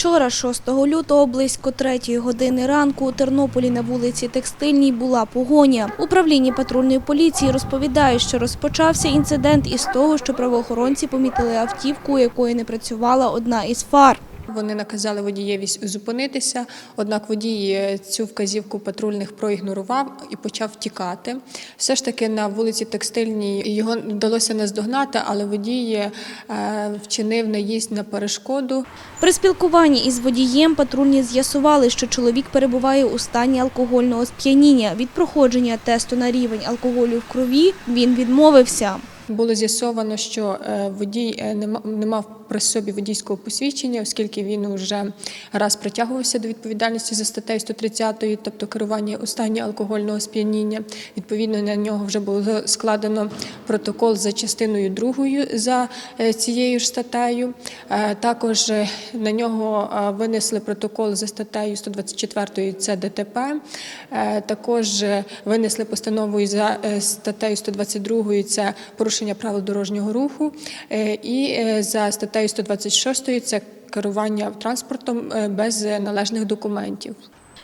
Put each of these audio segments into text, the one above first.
Вчора, 6 лютого, близько 3 години ранку у Тернополі на вулиці Текстильній була погоня. Управління патрульної поліції розповідає, що розпочався інцидент із того, що правоохоронці помітили автівку, у якої не працювала одна із фар. Вони наказали водієві зупинитися, однак водій е, цю вказівку патрульних проігнорував і почав втікати. Все ж таки на вулиці Текстильній його вдалося наздогнати, але водій е, вчинив наїзд на перешкоду. При спілкуванні із водієм патрульні з'ясували, що чоловік перебуває у стані алкогольного сп'яніння. Від проходження тесту на рівень алкоголю в крові він відмовився. Було з'ясовано, що е, водій не мав при собі водійського посвідчення, оскільки він вже раз притягувався до відповідальності за статтею 130, тобто керування у алкогольного сп'яніння. Відповідно, на нього вже було складено протокол за частиною другою за е, цією ж статтею. Е, Також е, на нього винесли протокол за статтею 124 це ДТП. Також винесли постанову за статтею 122 це порушення правил дорожнього руху. І за статтею 126 це керування транспортом е, без е, належних документів.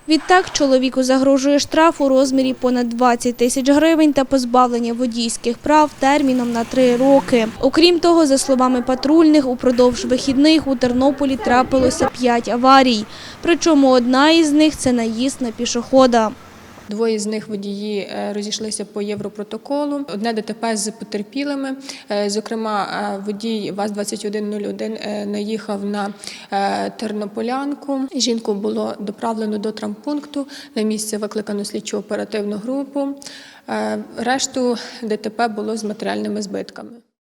Відтак чоловіку загрожує штраф у розмірі понад 20 тисяч гривень та позбавлення водійських прав терміном на три роки. Окрім того, за словами патрульних, упродовж вихідних у Тернополі трапилося п'ять аварій. Причому одна із них – це наїзд на пішохода. Двоє з них водії е, розійшлися по європротоколу. Одне ДТП з потерпілими. Е, Зокрема, е, водій ВАЗ-2101 е, наїхав на тернополянку. Жінку було доправлено до травмпункту. На місце викликано слідчо оперативну групу. Решту ДТП було з матеріальними збитками.